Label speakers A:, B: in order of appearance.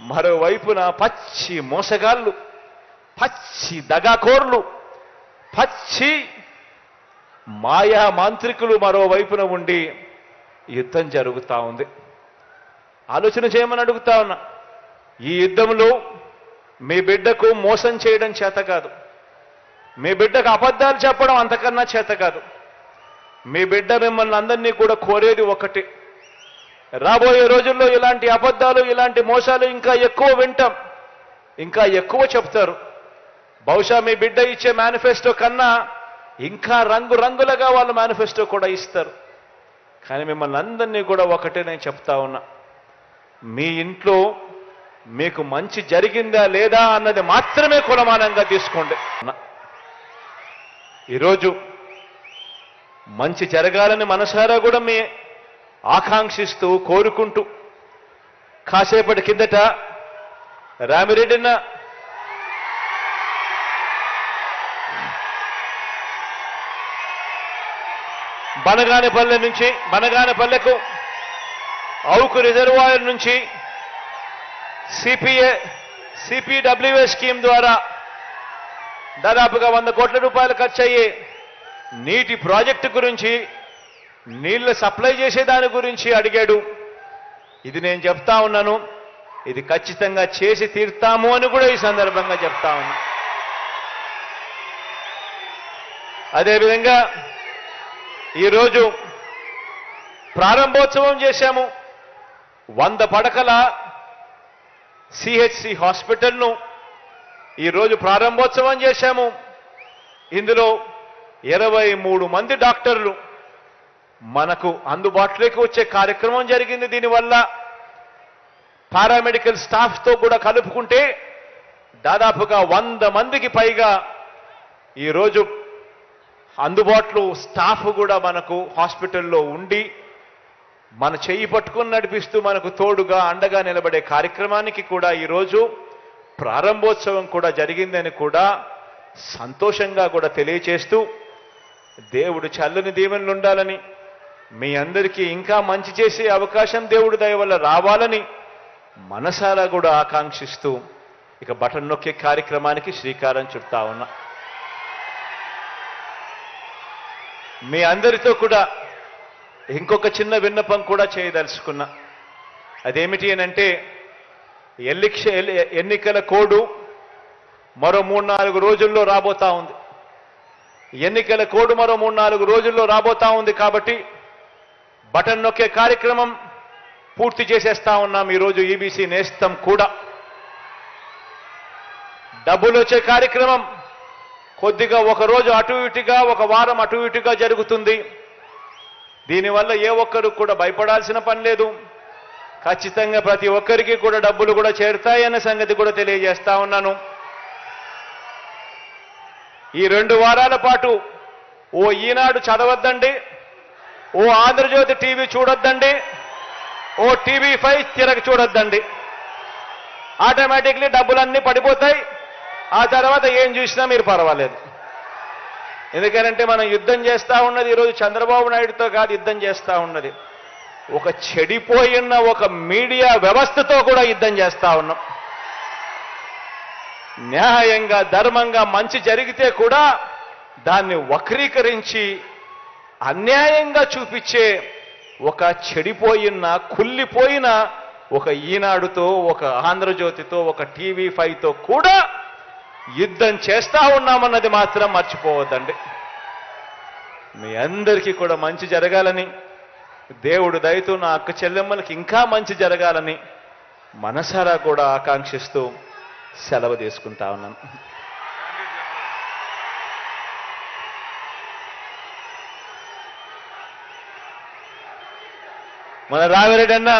A: మరోవైపున పచ్చి మోసగాళ్ళు పచ్చి దగాకోర్లు పచ్చి మాయా మాంత్రికులు మరోవైపున ఉండి యుద్ధం జరుగుతూ ఉంది. ఆలోచన చేయమని అడుగుతా ఉన్నా. ఈ యుద్ధంలో మీ బిడ్డకు మోసం చేయడం చేత కాదు. మీ బిడ్డకు అబద్ధాలు చెప్పడం అంతకన్నా చేత కాదు. మీ బిడ్డ మిమ్మల్ని అందరినీ కూడా కోరేది ఒకటి. రాబోయే రోజుల్లో ఇలాంటి అబద్ధాలు ఇలాంటి మోసాలు ఇంకా ఎక్కువ వింటాం. ఇంకా ఎక్కువ చెప్తారు. బహుశా మీ బిడ్డ ఇచ్చే మేనిఫెస్టో కన్నా ఇంకా రంగు రంగులుగా వాళ్ళు మేనిఫెస్టో కూడా ఇస్తారు. కానీ మిమ్మల్ని అందరినీ కూడా ఒకటే నేను చెప్తా ఉన్నా. మీ ఇంట్లో మీకు మంచి జరిగిందా లేదా అన్నది మాత్రమే కులమానంగా తీసుకోండి. ఈరోజు మంచి జరగాలని మనసారా కూడా మీ ఆకాంక్షిస్తూ కోరుకుంటూ కాసేపటి కిందట రామిరెడ్డిన్న బనగానపల్లె నుంచి బనగానపల్లెకు అవుకు రిజర్వాయర్ నుంచి సిపిఏ సిపిడబ్ల్యూఏ స్కీమ్ ద్వారా దాదాపుగా వంద కోట్ల రూపాయలు ఖర్చు అయ్యే నీటి ప్రాజెక్టు గురించి నీళ్ళు సప్లై చేసే దాని గురించి అడిగాడు. ఇది నేను చెప్తా ఉన్నాను. ఇది ఖచ్చితంగా చేసి తీరుతాము అని కూడా ఈ సందర్భంగా చెప్తా ఉన్నా. అదేవిధంగా ఈరోజు ప్రారంభోత్సవం చేశాము. వంద పడకల సిహెచ్సి హాస్పిటల్ను ఈరోజు ప్రారంభోత్సవం చేశాము. ఇందులో ఇరవై మూడు మంది డాక్టర్లు మనకు అందుబాటులోకి వచ్చే కార్యక్రమం జరిగింది. దీనివల్ల పారామెడికల్ స్టాఫ్తో కూడా కలుపుకుంటే దాదాపుగా వంద మందికి పైగా ఈరోజు అందుబాటులో స్టాఫ్ కూడా మనకు హాస్పిటల్లో ఉండి మన చేయి పట్టుకుని నడిపిస్తూ మనకు తోడుగా అండగా నిలబడే కార్యక్రమానికి కూడా ఈరోజు ప్రారంభోత్సవం కూడా జరిగిందని కూడా సంతోషంగా కూడా తెలియచేస్తూ దేవుడు చల్లని దీవెనలు ఉండాలని మీ అందరికీ ఇంకా మంచి చేసే అవకాశం దేవుడి దయ వల్ల రావాలని మనసారా కూడా ఆకాంక్షిస్తూ ఇక బటన్ నొక్కే కార్యక్రమానికి శ్రీకారం చుడతా ఉన్నా. మీ అందరితో కూడా ఇంకొక చిన్న విన్నపం కూడా చేయదలుచుకున్నా. అదేమిటి అని అంటే ఎల్లిక్ష ఎన్నికల కోడు మరో మూడు నాలుగు రోజుల్లో రాబోతా ఉంది. ఎన్నికల కోడ్ మరో మూడు నాలుగు రోజుల్లో రాబోతా ఉంది కాబట్టి బటన్ నొక్కే కార్యక్రమం పూర్తి చేసేస్తా ఉన్నాం. ఈరోజు ఈబీసీ నేస్తం కూడా. డబ్బులు వచ్చే కార్యక్రమం కొద్దిగా ఒక రోజు అటు ఇటుగా ఒక వారం అటు ఇటుగా జరుగుతుంది. దీనివల్ల ఏ ఒక్కరు కూడా భయపడాల్సిన పని లేదు. ఖచ్చితంగా ప్రతి ఒక్కరికి కూడా డబ్బులు కూడా చేరుతాయనే సంగతి కూడా తెలియజేస్తా ఉన్నాను. ఈ రెండు వారాల పాటు ఓ ఈనాడు చదవద్దండి. ఓ ఆంధ్రజ్యోతి టీవీ చూడొద్దండి. ఓ టీవీ ఫైవ్ తిరగ చూడొద్దండి. ఆటోమేటిక్లీ డబ్బులన్నీ పడిపోతాయి. ఆ తర్వాత ఏం చూసినా మీరు పర్వాలేదు. ఎందుకనంటే మనం యుద్ధం చేస్తూ ఉన్నది ఈరోజు చంద్రబాబు నాయుడుతో కాదు యుద్ధం చేస్తూ ఉన్నది. ఒక చెడిపోయిన ఒక మీడియా వ్యవస్థతో కూడా యుద్ధం చేస్తూ ఉన్నాం. న్యాయంగా ధర్మంగా మంచి జరిగితే కూడా దాన్ని వక్రీకరించి అన్యాయంగా చూపించే ఒక చెడిపోయిన కుళ్ళిపోయిన ఒక ఈనాడుతో ఒక ఆంధ్రజ్యోతితో ఒక టీవీ ఫైవ్తో కూడా యుద్ధం చేస్తా ఉన్నామన్నది మాత్రం మర్చిపోవద్దండి. మీ అందరికీ కూడా మంచి జరగాలని దేవుడు దయతో నా అక్క చెల్లెమ్మలకి ఇంకా మంచి జరగాలని మనసారా కూడా ఆకాంక్షిస్తూ సెలవు తీసుకుంటా ఉన్నాను. మన రావిరెడ్డి అన్న